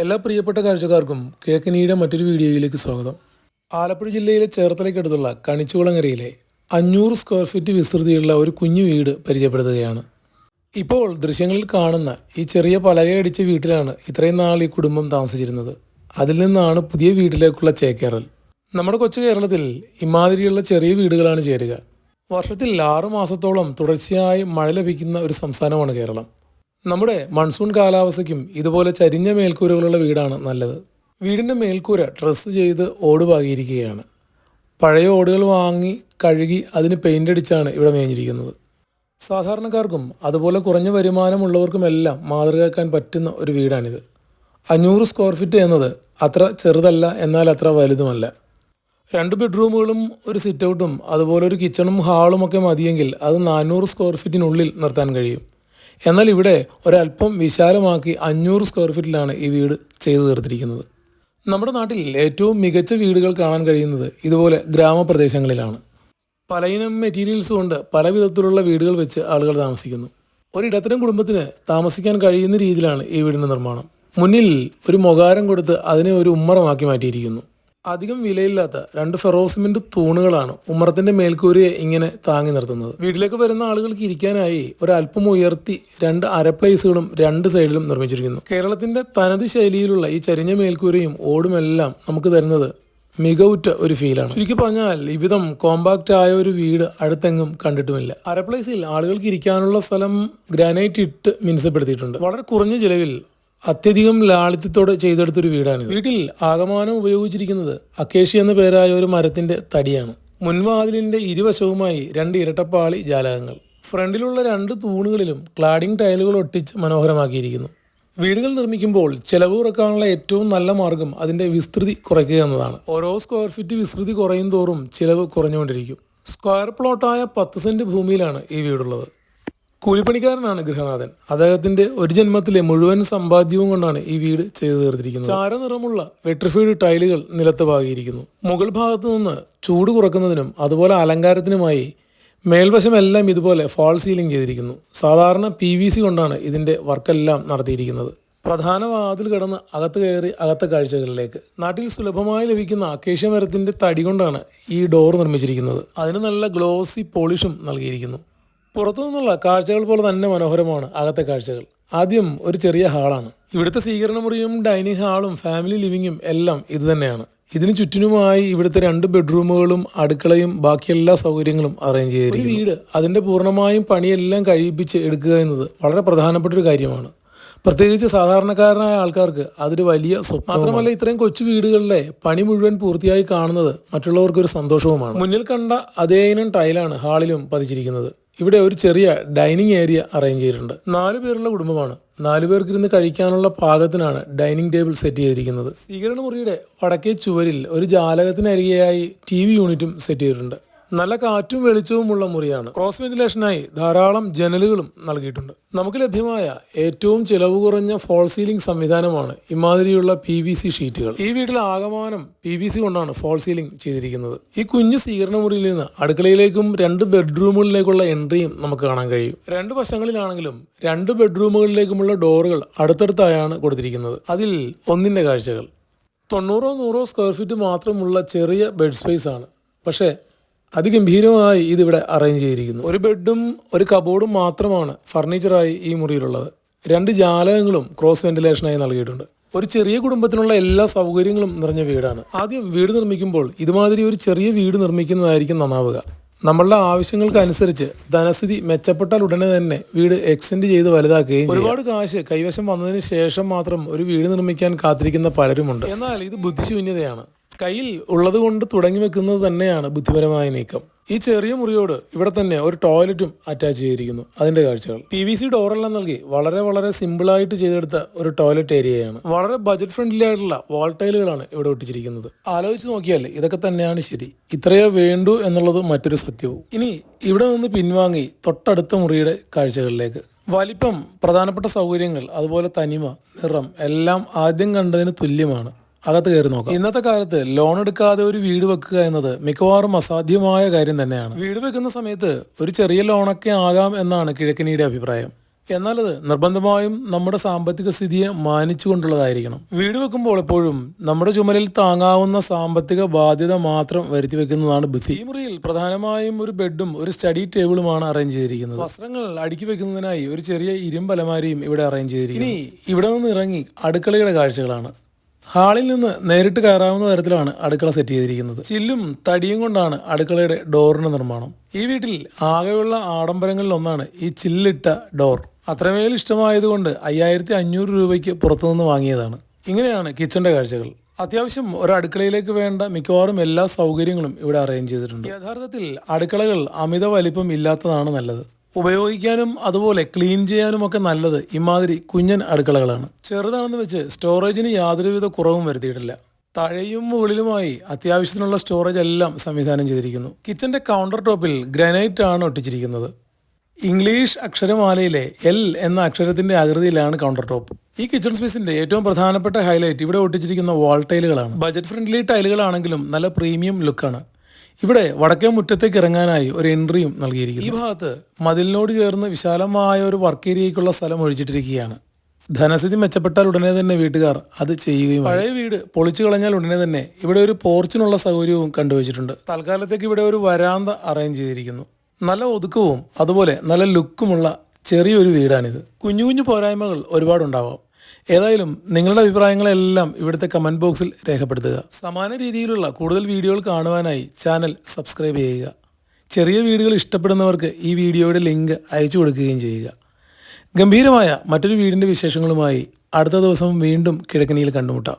എല്ലാ പ്രിയപ്പെട്ട കാഴ്ചക്കാർക്കും കിഴക്കനിയുടെ മറ്റൊരു വീഡിയോയിലേക്ക് സ്വാഗതം. ആലപ്പുഴ ജില്ലയിലെ ചേർത്തലയ്ക്കടുത്തുള്ള കണിച്ചുകുളങ്ങരയിലെ അഞ്ഞൂറ് സ്ക്വയർ ഫീറ്റ് വിസ്തൃതിയുള്ള ഒരു കുഞ്ഞു വീട് പരിചയപ്പെടുത്തുകയാണ്. ഇപ്പോൾ ദൃശ്യങ്ങളിൽ കാണുന്ന ഈ ചെറിയ പലകയടിച്ച വീട്ടിലാണ് ഇത്രയും നാൾ ഈ കുടുംബം താമസിച്ചിരുന്നത്. അതിൽ നിന്നാണ് പുതിയ വീട്ടിലേക്കുള്ള ചേക്കേറൽ. നമ്മുടെ കൊച്ചു കേരളത്തിൽ ഇമാതിരിയുള്ള ചെറിയ വീടുകളാണ് ചേരുക. വർഷത്തിൽ ആറു മാസത്തോളം തുടർച്ചയായി മഴ ലഭിക്കുന്ന ഒരു സംസ്ഥാനമാണ് കേരളം. നമ്മുടെ മൺസൂൺ കാലാവസ്ഥയ്ക്കും ഇതുപോലെ ചരിഞ്ഞ മേൽക്കൂരകളുള്ള വീടാണ് നല്ലത്. വീടിന്റെ മേൽക്കൂര ട്രസ് ചെയ്ത് ഓട് പാകിയിരിക്കുകയാണ് പഴയ ഓടുകൾ വാങ്ങി കഴുകി അതിന് പെയിന്റ് അടിച്ചാണ് ഇവിടെ മേഞ്ഞിരിക്കുന്നത്. സാധാരണക്കാർക്കും അതുപോലെ കുറഞ്ഞ വരുമാനമുള്ളവർക്കുമെല്ലാം മാതൃകയാക്കാൻ പറ്റുന്ന ഒരു വീടാണിത്. അഞ്ഞൂറ് സ്ക്വയർ ഫീറ്റ് എന്നത് അത്ര ചെറുതല്ല എന്നാൽ അത്ര വലുതുമല്ല. രണ്ട് ബെഡ്റൂമുകളും ഒരു സിറ്റൗട്ടും അതുപോലെ ഒരു കിച്ചണും ഹാളും ഒക്കെ മതിയെങ്കിൽ അത് നാനൂറ് സ്ക്വയർ ഫീറ്റിനുള്ളിൽ നിർത്താൻ കഴിയും. എന്നാൽ ഇവിടെ ഒരല്പം വിശാലമാക്കി അഞ്ഞൂറ് സ്ക്വയർ ഫീറ്റിലാണ് ഈ വീട് ചെയ്തു തീർത്തിരിക്കുന്നത്. നമ്മുടെ നാട്ടിൽ ഏറ്റവും മികച്ച വീടുകൾ കാണാൻ കഴിയുന്നത് ഇതുപോലെ ഗ്രാമപ്രദേശങ്ങളിലാണ്. പലയിനം മെറ്റീരിയൽസ് കൊണ്ട് പല വിധത്തിലുള്ള വീടുകൾ വെച്ച് ആളുകൾ താമസിക്കുന്നു. ഒരിടത്തരം കുടുംബത്തിന് താമസിക്കാൻ കഴിയുന്ന രീതിയിലാണ് ഈ വീടിന്റെ നിർമ്മാണം. മുന്നിൽ ഒരു മൊകാരം കൊടുത്ത് അതിനെ ഒരു ഉമ്മറമാക്കി മാറ്റിയിരിക്കുന്നു. അധികം വിലയില്ലാത്ത രണ്ട് ഫെറോസിമെന്റ് തൂണുകളാണ് ഉമ്മറത്തിന്റെ മേൽക്കൂരയെ ഇങ്ങനെ താങ്ങി നിർത്തുന്നത്. വീട്ടിലേക്ക് വരുന്ന ആളുകൾക്ക് ഇരിക്കാനായി ഒരല്പം ഉയർത്തി രണ്ട് അരപ്ലേസുകളും രണ്ട് സൈഡിലും നിർമ്മിച്ചിരിക്കുന്നു. കേരളത്തിന്റെ തനത് ശൈലിയിലുള്ള ഈ ചരിഞ്ഞ മേൽക്കൂരയും ഓടുമെല്ലാം നമുക്ക് തരുന്നത് മികവുറ്റ ഒരു ഫീലാണ് ചുരുക്കി പറഞ്ഞാൽ ഇവിധം കോമ്പാക്റ്റ് ആയ ഒരു വീട് അടുത്തെങ്ങും കണ്ടിട്ടുമില്ല. അരപ്ലേസിൽ ആളുകൾക്ക് ഇരിക്കാനുള്ള സ്ഥലം ഗ്രാനൈറ്റ് ഇട്ട് മിനുസപ്പെടുത്തിയിട്ടുണ്ട്. വളരെ കുറഞ്ഞ ചിലവിൽ അത്യധികം ലാളിത്യത്തോടെ ചെയ്തെടുത്തൊരു വീടാണ് വീട്ടിൽ ആകമാനം ഉപയോഗിച്ചിരിക്കുന്നത് അക്കേഷി എന്ന പേരായ ഒരു മരത്തിന്റെ തടിയാണ്. മുൻവാതിലിന്റെ ഇരുവശവുമായി രണ്ട് ഇരട്ടപ്പാളി ജാലകങ്ങൾ. ഫ്രണ്ടിലുള്ള രണ്ട് തൂണുകളിലും ക്ലാഡിംഗ് ടൈലുകൾ ഒട്ടിച്ച് മനോഹരമാക്കിയിരിക്കുന്നു. വീടുകൾ നിർമ്മിക്കുമ്പോൾ ചെലവ് കുറക്കാനുള്ള ഏറ്റവും നല്ല മാർഗം അതിന്റെ വിസ്തൃതി കുറയ്ക്കുക എന്നതാണ്. ഓരോ സ്ക്വയർ ഫീറ്റ് വിസ്തൃതി കുറയും തോറും ചിലവ് കുറഞ്ഞുകൊണ്ടിരിക്കും. സ്ക്വയർ പ്ലോട്ടായ പത്ത് സെന്റ് ഭൂമിയിലാണ് ഈ വീടുള്ളത്. കൂലിപ്പണിക്കാരനാണ് ഗൃഹനാഥൻ. അദ്ദേഹത്തിന്റെ ഒരു ജന്മത്തിലെ മുഴുവൻ സമ്പാദ്യവും കൊണ്ടാണ് ഈ വീട് ചെയ്തു തീർത്തിരിക്കുന്നത്. ചാരനിറമുള്ള വെട്രിഫൈഡ് ടൈലുകൾ നിലത്ത് പാകിയിരിക്കുന്നു. മുകൾ ഭാഗത്തു നിന്ന് ചൂട് കുറക്കുന്നതിനും അതുപോലെ അലങ്കാരത്തിനുമായി മേൽവശമെല്ലാം ഇതുപോലെ ഫാൾ സീലിംഗ് ചെയ്തിരിക്കുന്നു. സാധാരണ പി വി സി കൊണ്ടാണ് ഇതിന്റെ വർക്കെല്ലാം നടത്തിയിരിക്കുന്നത്. പ്രധാന വാതിൽ കടന്ന് അകത്ത് കയറി അകത്തെ കാഴ്ചകളിലേക്ക്. നാട്ടിൽ സുലഭമായി ലഭിക്കുന്ന അക്കേഷ്യ മരത്തിന്റെ തടി കൊണ്ടാണ് ഈ ഡോർ നിർമ്മിച്ചിരിക്കുന്നത്. അതിന് നല്ല ഗ്ലോസി പോളിഷും നൽകിയിരിക്കുന്നു. പുറത്തു നിന്നുള്ള കാഴ്ചകൾ പോലെ തന്നെ മനോഹരമാണ് അകത്തെ കാഴ്ചകൾ. ആദ്യം ഒരു ചെറിയ ഹാളാണ്. ഇവിടുത്തെ സ്വീകരണ മുറിയും ഡൈനിങ് ഹാളും ഫാമിലി ലിവിങ്ങും എല്ലാം ഇത് തന്നെയാണ്. ഇതിന് ചുറ്റിനുമായി ഇവിടുത്തെ രണ്ട് ബെഡ്റൂമുകളും അടുക്കളയും ബാക്കി എല്ലാ സൗകര്യങ്ങളും അറേഞ്ച് ചെയ്തിരിക്കും വീട് അതിന്റെ പൂർണമായും പണിയെല്ലാം കഴിയിപ്പിച്ച് എടുക്കുക എന്നത് വളരെ പ്രധാനപ്പെട്ട ഒരു കാര്യമാണ്. പ്രത്യേകിച്ച് സാധാരണക്കാരനായ ആൾക്കാർക്ക് അതൊരു വലിയ സ്വപ്നം മാത്രമല്ല ഇത്രയും കൊച്ചു വീടുകളിലെ പണി മുഴുവൻ പൂർത്തിയായി കാണുന്നത് മറ്റുള്ളവർക്ക് ഒരു സന്തോഷവുമാണ്. മുന്നിൽ കണ്ട അതേ ഇനം ടൈലാണ് ഹാളിലും പതിച്ചിരിക്കുന്നത്. ഇവിടെ ഒരു ചെറിയ ഡൈനിങ് ഏരിയ അറേഞ്ച് ചെയ്തിട്ടുണ്ട്. നാല് പേരുള്ള കുടുംബമാണ്. നാലു പേർക്ക് ഇരുന്ന് കഴിക്കാനുള്ള പാകത്തിനാണ് ഡൈനിങ് ടേബിൾ സെറ്റ് ചെയ്തിരിക്കുന്നത്. സ്വീകരണ മുറിയുടെ വടക്കേ ചുവരിൽ ഒരു ജാലകത്തിനരികെയായി ടി വി യൂണിറ്റും സെറ്റ് ചെയ്തിട്ടുണ്ട്. നല്ല കാറ്റും വെളിച്ചവുമുള്ള മുറിയാണ്. ക്രോസ് വെന്റിലേഷനായി ധാരാളം ജനലുകളും നൽകിയിട്ടുണ്ട്. നമുക്ക് ലഭ്യമായ ഏറ്റവും ചിലവ് കുറഞ്ഞ ഫോൾ സീലിംഗ് സംവിധാനമാണ് ഇമാതിരിയുള്ള പി വി സി ഷീറ്റുകൾ. ഈ വീട്ടിലെ ആകമാനം പി വി സി കൊണ്ടാണ് ഫോൾ സീലിംഗ് ചെയ്തിരിക്കുന്നത്. ഈ കുഞ്ഞു സ്വീകരണ മുറിയിൽ നിന്ന് അടുക്കളയിലേക്കും രണ്ട് ബെഡ്റൂമുകളിലേക്കുള്ള എൻട്രിയും നമുക്ക് കാണാൻ കഴിയും. രണ്ട് വശങ്ങളിലാണെങ്കിലും രണ്ട് ബെഡ്റൂമുകളിലേക്കുമുള്ള ഡോറുകൾ അടുത്തടുത്തായാണ് കൊടുത്തിരിക്കുന്നത്. അതിൽ ഒന്നിന്റെ കാഴ്ചകൾ. തൊണ്ണൂറോ നൂറോ സ്ക്വയർ ഫീറ്റ് മാത്രമുള്ള ചെറിയ ബെഡ് സ്പേസ് ആണ്. പക്ഷേ അതിഗംഭീരമായി ഇതിവിടെ അറേഞ്ച് ചെയ്തിരിക്കുന്നു. ഒരു ബെഡും ഒരു കബോർഡും മാത്രമാണ് ഫർണിച്ചറായി ഈ മുറിയിലുള്ളത്. രണ്ട് ജാലകങ്ങളും ക്രോസ് വെന്റിലേഷനായി നൽകിയിട്ടുണ്ട്. ഒരു ചെറിയ കുടുംബത്തിനുള്ള എല്ലാ സൗകര്യങ്ങളും നിറഞ്ഞ വീടാണ്. ആദ്യം വീട് നിർമ്മിക്കുമ്പോൾ ഇതുമാതിരി ഒരു ചെറിയ വീട് നിർമ്മിക്കുന്നതായിരിക്കും നന്നാവുക. നമ്മളുടെ ആവശ്യങ്ങൾക്ക് അനുസരിച്ച് ധനസ്ഥിതി മെച്ചപ്പെട്ടാൽ ഉടനെ തന്നെ വീട് എക്സ്റ്റെൻഡ് ചെയ്ത് വലുതാക്കുകയും ഒരുപാട് കാശ് കൈവശം വന്നതിന് ശേഷം മാത്രം ഒരു വീട് നിർമ്മിക്കാൻ കാത്തിരിക്കുന്ന പലരുമുണ്ട്. എന്നാൽ ഇത് ബുദ്ധിശൂന്യതയാണ്. കയ്യിൽ ഉള്ളത് കൊണ്ട് തുടങ്ങി വെക്കുന്നത് തന്നെയാണ് ബുദ്ധിപരമായ നീക്കം. ഈ ചെറിയ മുറിയോട് ഇവിടെ തന്നെ ഒരു ടോയ്ലറ്റും അറ്റാച്ച് ചെയ്തിരിക്കുന്നു. അതിന്റെ കാഴ്ചകൾ. പി വി സി ഡോറെല്ലാം നൽകി വളരെ വളരെ സിമ്പിളായിട്ട് ചെയ്തെടുത്ത ഒരു ടോയ്ലറ്റ് ഏരിയയാണ്. വളരെ ബജറ്റ് ഫ്രണ്ട്ലി ആയിട്ടുള്ള വാൾ ടൈലുകളാണ് ഇവിടെ ഒട്ടിച്ചിരിക്കുന്നത്. ആലോചിച്ച് നോക്കിയാൽ ഇതൊക്കെ തന്നെയാണ് ശരി. ഇത്രയേ വേണ്ടൂ എന്നുള്ളത് മറ്റൊരു സത്യവും. ഇനി ഇവിടെ നിന്ന് പിൻവാങ്ങി തൊട്ടടുത്ത മുറിയുടെ കാഴ്ചകളിലേക്ക്. വലിപ്പം പ്രധാനപ്പെട്ട സൗകര്യങ്ങൾ അതുപോലെ തനിമ നിറം എല്ലാം ആദ്യം കണ്ടതിന് തുല്യമാണ്. അകത്ത് കയറി നോക്കാം. ഇന്നത്തെ കാലത്ത് ലോൺ എടുക്കാതെ ഒരു വീട് വെക്കുക എന്നത് മിക്കവാറും അസാധ്യമായ കാര്യം തന്നെയാണ്. വീട് വെക്കുന്ന സമയത്ത് ഒരു ചെറിയ ലോണൊക്കെ ആകാം എന്നാണ് കിഴക്കിനിയുടെ അഭിപ്രായം. എന്നാൽ അത് നിർബന്ധമായും നമ്മുടെ സാമ്പത്തിക സ്ഥിതിയെ മാനിച്ചുകൊണ്ടുള്ളതായിരിക്കണം. വീട് വെക്കുമ്പോൾ എപ്പോഴും നമ്മുടെ ചുമലിൽ താങ്ങാവുന്ന സാമ്പത്തിക ബാധ്യത മാത്രം വരുത്തി വെക്കുന്നതാണ് ബുദ്ധി. ഈ മുറിയിൽ പ്രധാനമായും ഒരു ബെഡും ഒരു സ്റ്റഡി ടേബിളുമാണ് അറേഞ്ച് ചെയ്തിരിക്കുന്നത്. വസ്ത്രങ്ങൾ അടുക്കി വെക്കുന്നതിനായി ഒരു ചെറിയ ഇരുമ്പലമാരിയും ഇവിടെ അറേഞ്ച് ചെയ്തിരിക്കുന്നു. ഇനി ഇവിടെ നിന്ന് ഇറങ്ങി അടുക്കളയുടെ കാഴ്ചകളാണ്. ഹാളിൽ നിന്ന് നേരിട്ട് കയറാവുന്ന തരത്തിലാണ് അടുക്കള സെറ്റ് ചെയ്തിരിക്കുന്നത്. ചില്ലും തടിയും കൊണ്ടാണ് അടുക്കളയുടെ ഡോറിന്റെ നിർമ്മാണം. ഈ വീട്ടിൽ ആകെയുള്ള ആഡംബരങ്ങളിൽ ഒന്നാണ് ഈ ചില്ലിട്ട ഡോർ. അത്രമേൽ ഇഷ്ടമായതുകൊണ്ട് അയ്യായിരത്തി അഞ്ഞൂറ് രൂപയ്ക്ക് പുറത്തുനിന്ന് വാങ്ങിയതാണ്. ഇങ്ങനെയാണ് കിച്ചന്റെ കാഴ്ചകൾ. അത്യാവശ്യം ഒരു അടുക്കളയിലേക്ക് വേണ്ട മിക്കവാറും എല്ലാ സൗകര്യങ്ങളും ഇവിടെ അറേഞ്ച് ചെയ്തിട്ടുണ്ട്. യഥാർത്ഥത്തിൽ അടുക്കളകൾ അമിത വലിപ്പം ഇല്ലാത്തതാണ് നല്ലത്. ഉപയോഗിക്കാനും അതുപോലെ ക്ലീൻ ചെയ്യാനും ഒക്കെ നല്ലത് ഇമാതിരി കുഞ്ഞൻ അടുക്കളകളാണ്. ചെറുതാണെന്ന് വെച്ച് സ്റ്റോറേജിന് യാതൊരുവിധ കുറവും വരുത്തിയിട്ടില്ല. താഴെയും മുകളിലുമായി അത്യാവശ്യത്തിനുള്ള സ്റ്റോറേജ് എല്ലാം സംവിധാനം ചെയ്തിരിക്കുന്നു. കിച്ചന്റെ കൗണ്ടർ ടോപ്പിൽ ഗ്രാനൈറ്റ് ആണ് ഒട്ടിച്ചിരിക്കുന്നത്. ഇംഗ്ലീഷ് അക്ഷരമാലയിലെ എൽ എന്ന അക്ഷരത്തിന്റെ ആകൃതിയിലാണ് കൗണ്ടർ ടോപ്പ് ഈ കിച്ചൺ സ്പേസിന്റെ ഏറ്റവും പ്രധാനപ്പെട്ട ഹൈലൈറ്റ് ഇവിടെ ഒട്ടിച്ചിരിക്കുന്ന വാൾ ടൈലുകളാണ് ബജറ്റ് ഫ്രണ്ട്ലി ടൈലുകളാണെങ്കിലും നല്ല പ്രീമിയം ലുക്കാണ് ഇവിടെ വടക്കേ മുറ്റത്തേക്ക് ഇറങ്ങാനായി ഒരു എൻട്രിയും നൽകിയിരിക്കുന്നു. ഈ ഭാഗത്ത് മതിലിനോട് ചേർന്ന് വിശാലമായ ഒരു വർക്ക് ഏരിയയ്ക്കുള്ള സ്ഥലം ഒഴിച്ചിട്ടിരിക്കുകയാണ്. ധനസ്ഥിതി മെച്ചപ്പെട്ടാൽ ഉടനെ തന്നെ വീട്ടുകാർ അത് ചെയ്യുകയും പഴയ വീട് പൊളിച്ചു കളഞ്ഞാൽ ഉടനെ തന്നെ ഇവിടെ ഒരു പോർച്ചിനുള്ള സൗകര്യവും കണ്ടുവച്ചിട്ടുണ്ട്. തൽക്കാലത്തേക്ക് ഇവിടെ ഒരു വരാന്ത അറേഞ്ച് ചെയ്തിരിക്കുന്നു. നല്ല ഒതുക്കവും അതുപോലെ നല്ല ലുക്കുമുള്ള ചെറിയൊരു വീടാണിത്. കുഞ്ഞു കുഞ്ഞു പോരായ്മകൾ ഒരുപാടുണ്ടാവാം. ഏതായാലും നിങ്ങളുടെ അഭിപ്രായങ്ങളെല്ലാം ഇവിടുത്തെ കമന്റ് ബോക്സിൽ രേഖപ്പെടുത്തുക. സമാന രീതിയിലുള്ള കൂടുതൽ വീഡിയോകൾ കാണുവാനായി ചാനൽ സബ്സ്ക്രൈബ് ചെയ്യുക. ചെറിയ വീഡിയോകൾ ഇഷ്ടപ്പെടുന്നവർക്ക് ഈ വീഡിയോയുടെ ലിങ്ക് അയച്ചു കൊടുക്കുകയും ചെയ്യുക. ഗംഭീരമായ മറ്റൊരു വീടിന്റെ വിശേഷങ്ങളുമായി അടുത്ത ദിവസം വീണ്ടും കിഴക്കനിയിൽ കണ്ടുമുട്ടാം.